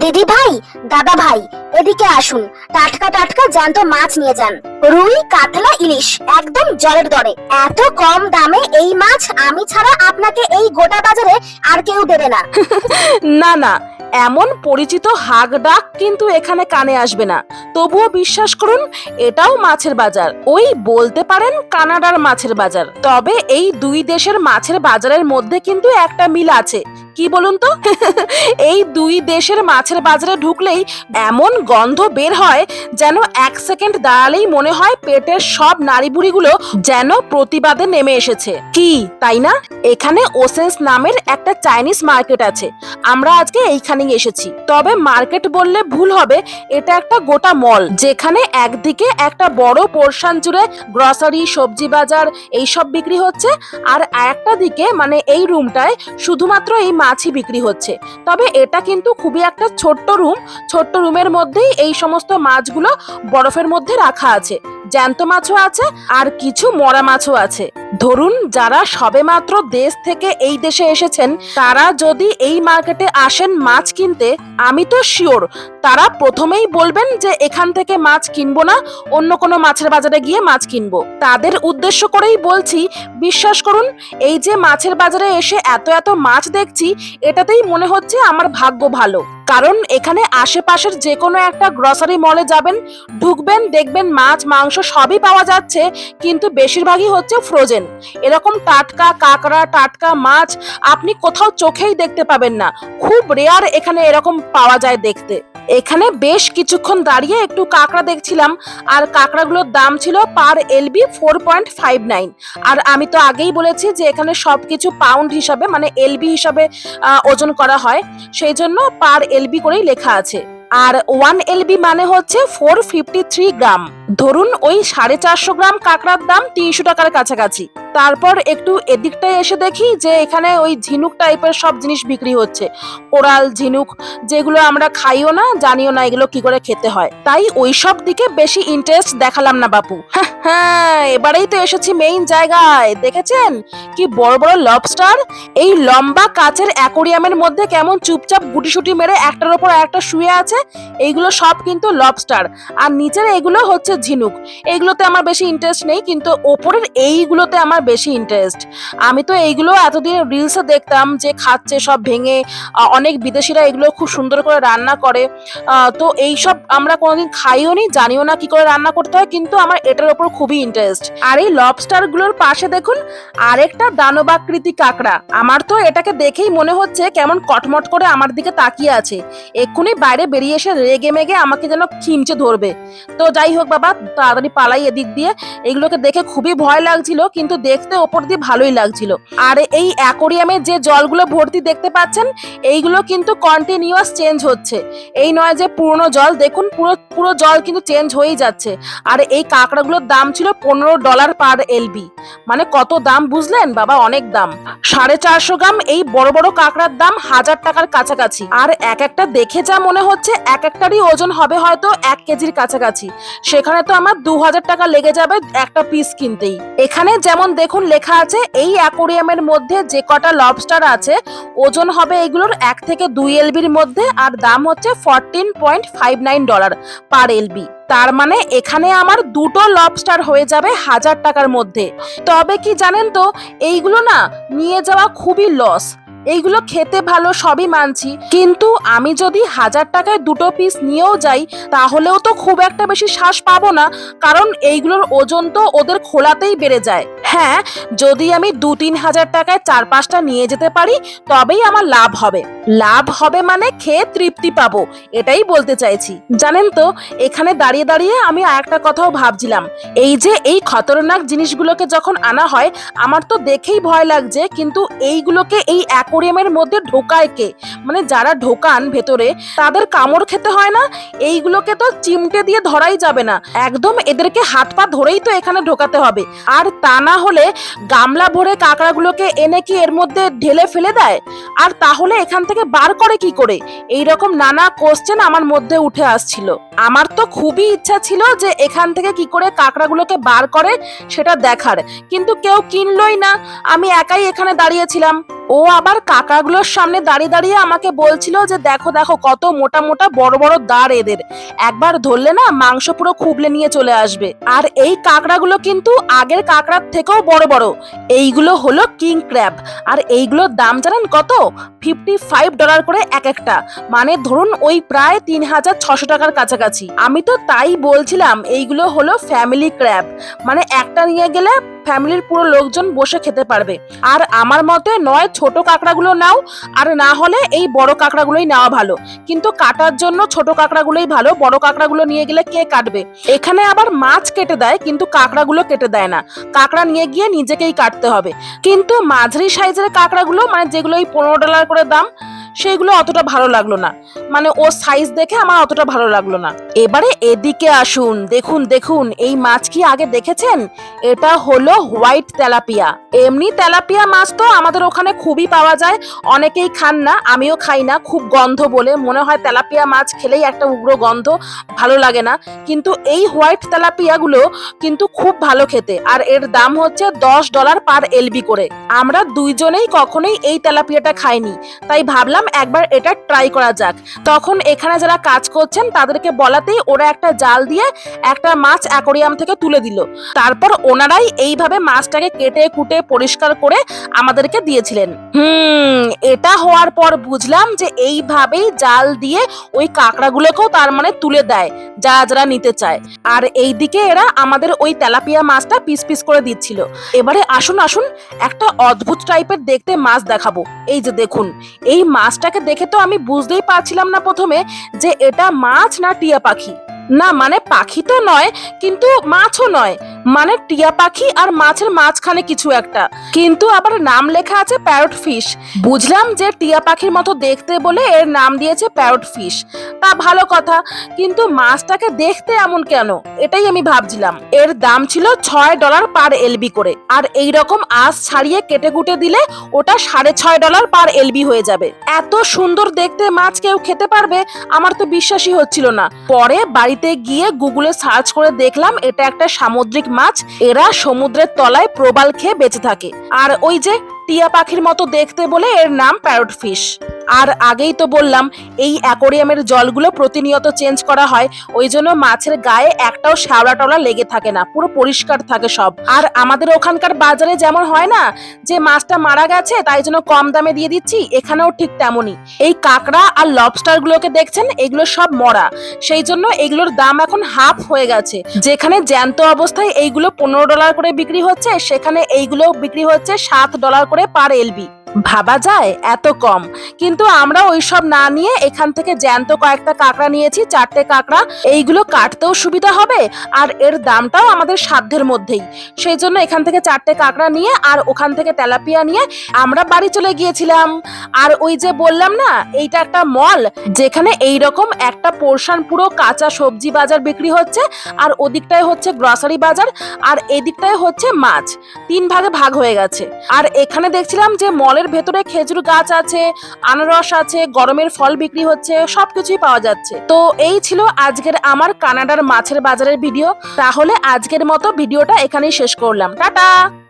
দিদি ভাই, দাদা ভাই, এদিকে আসুন। টাটকা টাটকা জ্যান্ত মাছ নিয়ে যান। রুই, কাতলা, ইলিশ, একদম জলের দরে। এত কম দামে এই মাছ আমি ছাড়া আপনাকে এই গোটা বাজারে আর কেউ দেবে না। না না, এমন পরিচিত হাক ডাক কিন্তু এখানে কানে আসবে না। তবুও বিশ্বাস করুন, এটাও মাছের বাজার। ওই বলতে পারেন কানাডার মাছের বাজার। তবে এই দুই দেশের মাছের বাজারের মধ্যে কিন্তু একটা মিল আছে। কি বলুন তো? এই দুই দেশের মাছের বাজারে ঢুকলেই এমন গন্ধ বের হয় যেন এক সেকেন্ড দাঁড়ালেই মনে হয় পেটের সব নাড়ি বুড়িগুলো যেন প্রতিবাদে নেমে এসেছে। কি, তাই না? এখানে ওসেন্স নামের একটা চাইনিজ মার্কেট আছে। আমরা আজকে এইখানেই এসেছি। তবে মার্কেট বললে ভুল হবে, এটা একটা গোটা মল, যেখানে একদিকে একটা বড় পোর্শন জুড়ে গ্রসারি, সবজি বাজার, এইসব বিক্রি হচ্ছে, আর একটা দিকে মানে এই রুমটায় শুধুমাত্র এই মাছই বিক্রি হচ্ছে। তবে এটা কিন্তু খুবই একটা ছোট্ট রুম। ছোট্ট রুমের মধ্যেই এই সমস্ত মাছগুলো বরফের মধ্যে রাখা আছে। জ্যান্ত মাছও আছে আর কিছু মরা মাছও আছে। ধরুন, যারা সবেমাত্র দেশ থেকে এই দেশে এসেছেন, তারা যদি এই মার্কেটে আসেন মাছ কিনতে, আমি তো শিওর, তারা প্রথমেই বলবেন যে এখান থেকে মাছ কিনবো না, অন্য কোনো মাছের বাজারে গিয়ে মাছ কিনবো। তাদের উদ্দেশ্য করেই বলছি, বিশ্বাস করুন, এই যে মাছের বাজারে এসে এত এত মাছ দেখছি, এটাতেই মনে হচ্ছে আমার ভাগ্য ভালো। কারণ এখানে আশেপাশের যে কোনো একটা গ্রসারি মলে যাবেন, ঢুকবেন, দেখবেন মাছ, মাংস সবই পাওয়া যাচ্ছে, কিন্তু বেশিরভাগই হচ্ছে ফ্রোজেন এরকম টাটকা, কাঁকড়া, টাটকা মাছ আপনি কোথাও চোখেই দেখতে পাবেন না। খুব রেয়ার এখানে এরকম পাওয়া যায় দেখতে। এখানে বেশ কিছুক্ষণ দাঁড়িয়ে একটু কাঁকড়া দেখছিলাম, আর কাঁকড়াগুলোর দাম ছিল per LB four point five nine আর আমি তো আগেই বলেছি যে এখানে সব কিছু পাউন্ড হিসাবে মানে এলবি হিসাবে ওজন করা হয়। সেই জন্য পার এলবি করেই লেখা আছে। আর ওয়ান এলবি মানে হচ্ছে ফোর ফিফটি থ্রি গ্রাম ধরুন ওই সাড়ে চারশো গ্রাম কাঁকড়ার দাম তিনশো টাকার কাছাকাছি। তারপর একটু এদিকটায় এসে দেখি যে এখানে ওই ঝিনুক টাইপের সব জিনিস বিক্রি হচ্ছে। কোরাল ঝিনুক যেগুলো আমরা খাইও না জানিও না এগুলো কি করে খেতে হয়। তাই ওই সব দিকে বেশি ইন্টারেস্ট দেখালাম না বাপু। হ্যাঁ, হ্যাঁ এবারেই তো এসেছি মেইন জায়গায় দেখেছেন? কি বড় বড় লবস্টার এই লম্বা কাচের অ্যাকোরিয়ামের মধ্যে কেমন চুপচাপ গুটিসুটি মেরে একটার ওপর একটা শুয়ে আছে এইগুলো সব কিন্তু লবস্টার আর নিচের এগুলো হচ্ছে ঝিনুক। এইগুলোতে আমার বেশি ইন্টারেস্ট নেই, কিন্তু ওপরের এইগুলোতে আমার বেশি ইন্টারেস্ট আমি তো এইগুলো এতদিন রিলসে দেখতাম যে খাচ্ছে, সব ভেঙে অনেক বিদেশিরা এগুলো খুব সুন্দর করে রান্না করে। তো এই সব আমরা কোনোদিন খাইও নি, জানিও না কি করে রান্না করতে হয়, কিন্তু আমার এটার ওপর খুবই ইন্টারেস্ট আর এই লবস্টারগুলোর পাশে দেখুন, আরেকটা দানবাকৃতি কাঁকড়া। আমার তো এটাকে দেখেই মনে হচ্ছে কেমন কটমট করে আমার দিকে তাকিয়ে আছে। এক্ষুনি বাইরে বেরিয়ে এসে রেগে মেগে আমাকে যেন খিমচে ধরবে। তো যাই হোক বাবা তাড়াতাড়ি পালাই এদিক দিয়ে। এগুলোকে দেখে খুবই ভয় লাগছিল, কিন্তু দেখতে ওপর দিয়ে ভালোই লাগছিল। আর এই অ্যাকোরিয়ামে যে জলগুলো ভর্তি দেখতে পাচ্ছেন, এইগুলো কিন্তু কন্টিনিউয়াস চেঞ্জ হচ্ছে। এই নয় যে পুরনো জল, দেখুন পুরো পুরো জল কিন্তু চেঞ্জ হয়েই যাচ্ছে। আর এই কাঁকড়াগুলোর দাম ছিল পনেরো ডলার পার এলবি মানে কত দাম বুঝলেন? বাবা, অনেক দাম। সাড়ে চারশো গ্রাম এই বড় বড় কাঁকড়ার দাম হাজার টাকার কাছাকাছি। আর এক একটা দেখে যা মনে হচ্ছে, এক একটারই ওজন হবে হয়তো এক কেজির কাছাকাছি। সেখানে তো আমার দু হাজার টাকা লেগে যাবে একটা পিস কিনতেই। এখানে যেমন দেখুন লেখা আছে, এই অ্যাকোরিয়ামের মধ্যে যে কটা লবস্টার আছে, ওজন হবে এগুলোর এক থেকে দুই এলবির মধ্যে আর দাম হচ্ছে fourteen point five nine dollar per LB তার মানে এখানে আমার দুটো লবস্টার হয়ে যাবে হাজার টাকার মধ্যে। তবে কি জানেন তো, এইগুলো না নিয়ে যাওয়া খুবই লস এইগুলো খেতে ভালো, সবই মানছি। কিন্তু আমি যদি হাজার টাকায় দুটো পিস নিয়েও যাই, তাহলেও তো খুব একটা বেশি শ্বাস পাবো না, কারণ এইগুলোর ওজন তো ওদের খোলাতেই বেড়ে যায়। হ্যাঁ যদি আমি দু তিন হাজার টাকায় চার পাঁচটা নিয়ে যেতে পারি, তবেই আমার লাভ হবে। লাভ হবে মানে খেয়ে তৃপ্তি পাবো, এটাই বলতে চাইছি। জানেন তো, এখানে দাঁড়িয়ে দাঁড়িয়ে আমি আর একটা কথাও ভাবছিলাম। এই যে এই খতরনাক জিনিসগুলোকে যখন আনা হয়, আমার তো দেখেই ভয় লাগছে, কিন্তু এইগুলোকে এই অ্যাকোরিয়ামের মধ্যে ঢোকায় কে? মানে যারা ঢোকান ভেতরে, তাদের কামড় খেতে হয় না? এইগুলোকে তো চিমটে দিয়ে ধরাই যাবে না। একদম এদেরকে হাত পা ধরেই তো এখানে ঢোকাতে হবে। আর তা না হলে গামলা ভরে কাঁকড়াগুলোকে এনে কি এর মধ্যে ঢেলে ফেলে দেয়? আর তাহলে এখান থেকে বার করে কি করে? এই রকম নানা কোশ্চেন আমার মধ্যে উঠে আসছিল। আমার তো খুবই ইচ্ছা ছিল যে এখান থেকে কি করে কাঁকড়াগুলোকে বার করে সেটা দেখার। কিন্তু কেউ কিনলই না। আমি একাই এখানে দাঁড়িয়েছিলাম। ও আবার কাকাগুলোর সামনে দাঁড়িয়ে দাঁড়িয়ে আমাকে বলছিল যে দেখো দেখো কত মোটা মোটা বড় বড় দাঁড় এদের। একবার ধরলে না মাংস পুরো খুবলে নিয়ে চলে আসবে। আর এই কাঁকড়াগুলো কিন্তু আগের কাঁকড়ার থেকেও বড় বড়। এইগুলো হলো কিং ক্র্যাব। আর এইগুলোর দাম জানেন কত? ফিফটি ফাইভ ডলার করে এক একটা। মানে ধরুন ওই প্রায় তিন হাজার ছশো টাকার কাছাকাছি। আমি তো তাই বলছিলাম, এইগুলো হলো ফ্যামিলি ক্র্যাব মানে একটা নিয়ে গেলে ফ্যামিলির পুরো লোকজন বসে খেতে পারবে। আর আমার মতে নয়, ছোট কাঁকড়াগুলো নাও, আর না হলে এই বড় কাঁকড়াগুলোই নেওয়া ভালো। কিন্তু কাটার জন্য ছোট কাঁকড়াগুলোই ভালো, বড় কাঁকড়াগুলো নিয়ে গেলে কে কাটবে? এখানে আবার মাছ কেটে দেয়, কিন্তু কাঁকড়াগুলো কেটে দেয় না। কাঁকড়া নিয়ে গিয়ে নিজেকেই কাটতে হবে। কিন্তু মাঝারি সাইজের কাঁকড়াগুলো মানে যেগুলো এই পনেরো ডলার করে দাম সেগুলো অতটা ভালো লাগল না। মানে ও সাইজ দেখে আমার অতটা ভালো লাগল না। এবারে এদিকে আসুন, দেখুন দেখুন, এই মাছ কি আগে দেখেছেন? এটা হলো হোয়াইট তেলাপিয়া। এমনি তেলাপিয়া মাছ তো আমাদের ওখানে খুবই পাওয়া যায়, অনেকেই খান না, আমিও খাই না, খুব গন্ধ বলে। মনে হয় তেলাপিয়া মাছ খেলেই একটা উগ্র গন্ধ, ভালো লাগে না। কিন্তু এই হোয়াইট তেলাপিয়াগুলো কিন্তু খুব ভালো খেতে, আর এর দাম হচ্ছে দশ ডলার পার এলবি করে। আমরা দুইজনেই কখনোই এই তেলাপিয়াটা খাইনি, তাই ভাবলাম একবার এটা ট্রাই করা যাক। তখন এখানে যারা কাজ করছেন, তাদেরকে বলাতেই ওরা একটা জাল দিয়ে একটা মাছ অ্যাকোরিয়াম থেকে তুলে দিল। তারপর ওনারাই এইভাবে মাছটাকে কেটে কুটে পরিষ্কার করে আমাদেরকে দিয়েছিলেন। হুম, এটা হওয়ার পর বুঝলাম যে এইভাবেই জাল দিয়ে ওই কাঁকড়াগুলোকেও তার মানে তুলে দেয়, যারা যারা নিতে চায়। আর এইদিকে এরা আমাদের ওই তেলাপিয়া মাছটা পিস পিস করে দিচ্ছিল। এবারে আসুন আসুন, একটা অদ্ভুত টাইপের দেখতে মাছ দেখাবো। এই যে দেখুন, এই মাছটাকে দেখে তো আমি বুঝতেই পারছিলাম না প্রথমে যে এটা মাছ না টিয়া পাখি। না মানে পাখি তো নয়, কিন্তু মাছও নয়। মানে টিয়া পাখি আর মাছের মাঝখানে কিছু একটা। কিন্তু আবার নাম লেখা আছে প্যারট ফিশ। বুঝলাম যে টিয়া পাখির মতো দেখতে বলে এর নাম দিয়েছে প্যারট ফিশ। তা ভালো কথা, কিন্তু মাছটাকে দেখতে এমন কেন? এটাই আমি ভাবছিলাম। এর দাম ছিল ছয় ডলার পার এলবি করে। আর এই রকম আঁশ ছাড়িয়ে কেটে কুটে দিলে ওটা সাড়ে ছয় ডলার পার এলবি হয়ে যাবে। এত সুন্দর দেখতে মাছ কেউ খেতে পারবে, আমার তো বিশ্বাসই হচ্ছিল না। পরে বাড়িতে গিয়ে গুগলে সার্চ করে দেখলাম, এটা একটা সামুদ্রিক মাছ। এরা সমুদ্রের তলায় প্রবাল খেয়ে বেঁচে থাকে। আর ওই যে টিয়া পাখির মতো দেখতে বলে এর নাম প্যারট ফিশ আর আগেই তো বললাম, এই অ্যাকোরিয়ামের জলগুলো প্রতিনিয়ত চেঞ্জ করা হয়, ওই জন্য মাছের গায়ে একটাও শ্যাওলা টলা লেগে থাকে না, পুরো পরিষ্কার থাকে সব। আর আমাদের ওখানকার বাজারে যেমন হয় না, যে মাছটা মারা গেছে, তাই জন্য কম দামে দিয়ে দিচ্ছি, এখানেও ঠিক তেমনই। এই কাঁকড়া আর লবস্টার গুলোকে দেখছেন, এগুলো সব মরা, সেই জন্য এগুলোর দাম এখন হাফ হয়ে গেছে। যেখানে জ্যান্ত অবস্থায় এইগুলো পনেরো ডলার করে বিক্রি হচ্ছে, সেখানে এইগুলো বিক্রি হচ্ছে সাত ডলার করে পার এলবি ভাবা যায় এত কম। কিন্তু আমরা ওইসব না নিয়ে এখান থেকে জ্যান্ত কয়েকটা কাঁকড়া নিয়েছি, চারটে কাঁকড়া। এইগুলো কাটতেও সুবিধা হবে আর এর দামটাও আমাদের সাধ্যের মধ্যেই। সেই জন্য এখান থেকে চারটে কাঁকড়া নিয়ে আর ওখান থেকে তেলাপিয়া নিয়ে আমরা বাড়ি চলে গিয়েছিলাম। আর ওই যে বললাম না, এইটা একটা মল, যেখানে এই রকম একটা পোর্শন পুরো কাঁচা সবজি বাজার বিক্রি হচ্ছে আর ওদিকটায় হচ্ছে গ্রসারি বাজার আর এদিকটায় হচ্ছে মাছ। তিন ভাগে ভাগ হয়ে গেছে। আর এখানে দেখছিলাম যে মলের ভেতরে খেজুর গাছ আছে, আনারস আছে, গরমের ফল বিক্রি হচ্ছে, সবকিছুই পাওয়া যাচ্ছে। তো এই ছিল আজকের আমার কানাডার মাছের বাজারের ভিডিও। তাহলে আজকের মতো ভিডিওটা এখানেই শেষ করলাম। টাটা!